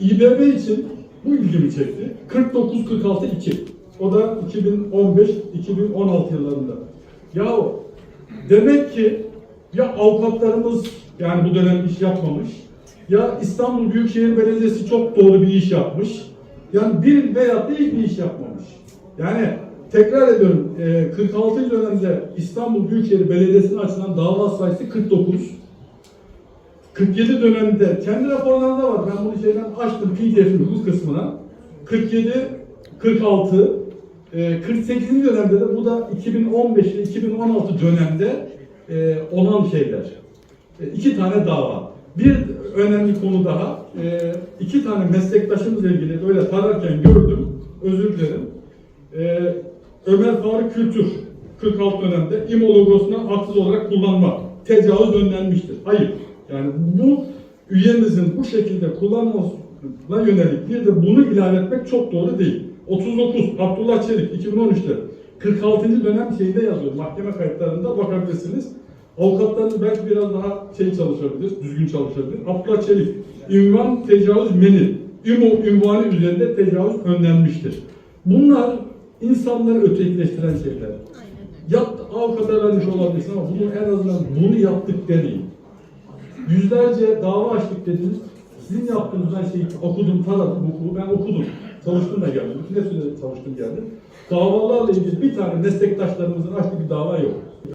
İBB için bu ilgimi çekti. 49-46-2. O da 2015-2016 yıllarında. Ya demek ki ya avukatlarımız yani bu dönem iş yapmamış ya İstanbul Büyükşehir Belediyesi çok doğru bir iş yapmış. Yani bir veya da hiçbir iş yapmamış. Yani tekrar ediyorum e, 46. dönemde İstanbul Büyükşehir Belediyesi'ne açılan dava sayısı 49. 47 dönemde kendi raporlarında var. Ben bunu şeyden açtım PDF'in hukuk kısmına. 47, 46, e, 48. dönemde de bu da 2015 ile 2016 dönemde e, olan şeyler. E, iki tane dava. Bir önemli konu daha. E, iki tane meslektaşımızla ilgili böyle tararken gördüm. Özür dilerim. Ömer Faruk Kültür 46 dönemde İMO logosunu haksız olarak kullanma. Tecavüz önlenmiştir. Hayır. Yani bu üyemizin bu şekilde kullanmasına yönelik bir de bunu ilave etmek çok doğru değil. 39 Abdullah Çelik 2013'te 46. dönem şeyde yazıyor. Mahkeme kayıtlarında bakabilirsiniz. Avukatlarınız belki biraz daha şey çalışabilir, düzgün çalışabilir. Abdullah Çelik, ünvan tecavüz meni, İMO ünvanı üzerinde tecavüz önlenmiştir. Bunlar insanları ötekileştiren şeyler. Yap, avukata vermiş olabilirsin ama bunu en azından bunu yaptık demeyin. Yüzlerce dava açtık dediniz. Sizin yaptığınız ben şeyi okudum, taradım hukuku, ben okudum. Çalıştım da geldim. Ne süre çalıştım geldim. Davalarla ilgili bir tane meslektaşlarımızın açtığı bir dava yok.